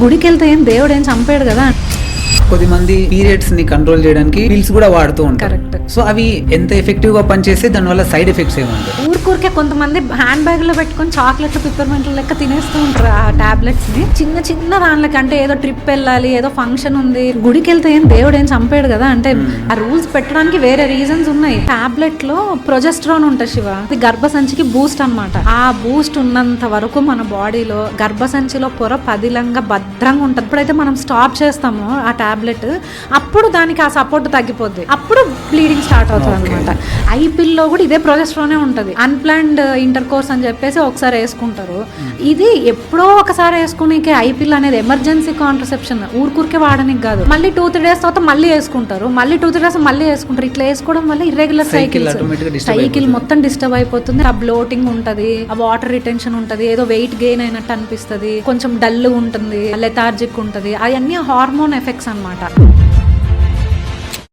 గుడికి వెళ్తే ఏం దేవుడు ఏం చంపాడు కదా? కొద్దిమంది పీరియడ్స్ని కంట్రోల్ చేయడానికి పిల్స్ కూడా వాడుతూ ఉంటారు. సో అవి ఎంత ఎఫెక్టివ్గా పనిచేస్తే దానివల్ల సైడ్ ఎఫెక్ట్స్ ఏమంటారు? ఊరికూరికే కొంతమంది హ్యాండ్ బ్యాగ్లో పెట్టుకొని చాక్లెట్లు పిప్పర్మెంట్లు లెక్క తినేస్తూ ఉంటారు ఆ టాబ్లెట్స్ని. చిన్న చిన్న దానిలకి అంటే ఏదో ట్రిప్ వెళ్ళాలి ఏదో ఫంక్షన్ ఉంది గుడికి వెళ్తే ఏం దేవుడు ఏం చంపాడు కదా? అంటే ఆ రూల్స్ పెట్టడానికి వేరే రీజన్స్ ఉన్నాయి. టాబ్లెట్లో ప్రొజెస్ట్రాన్ ఉంటుంది శివ. ఇది గర్భసంచికి బూస్ట్ అన్నమాట. ఆ బూస్ట్ ఉన్నంత వరకు మన బాడీలో గర్భసంచిలో పొర పదిలంగా భద్రంగా ఉంటుంది. ఎప్పుడైతే మనం స్టాప్ చేస్తామో. ఆ టాబ్లెట్ అప్పుడు దానికి ఆ సపోర్ట్ తగ్గిపోద్ది. అప్పుడు బ్లీడింగ్ స్టార్ట్ అవుతుంది అనమాట ఐపిల్లో కూడా ఇదే ప్రొజెస్ట్రానే ఉంటుంది. అన్ప్లాన్డ్ ఇంటర్ కోర్స్ అని చెప్పేసి ఒకసారి వేసుకుంటారు. ఇది ఎప్పుడో ఒకసారి వేసుకునేకే ఐపిల్ అనేది ఎమర్జెన్సీ కాంట్రసెప్షన్ ఊరికూరికే వాడడానికి కాదు. మళ్ళీ టూ త్రీ డేస్ తర్వాత మళ్ళీ వేసుకుంటారు. మళ్ళీ టూ త్రీ డేస్ మళ్ళీ వేసుకుంటారు. ఇట్లా వేసుకోవడం వల్ల ఇర్రెగ్యులర్ సైకిల్స్ సైకిల్ మొత్తం డిస్టర్బ్ అయిపోతుంది. ఆ బ్లోటింగ్ ఉంటది. ఆ వాటర్ రిటెన్షన్ ఉంటది. ఏదో వెయిట్ గెయిన్ అయినట్టు అనిపిస్తది. కొంచెం డల్ ఉంటుంది. లెథార్జిక్ ఉంటది. అవన్నీ హార్మోన్ ఎఫెక్ట్స్ అనమాట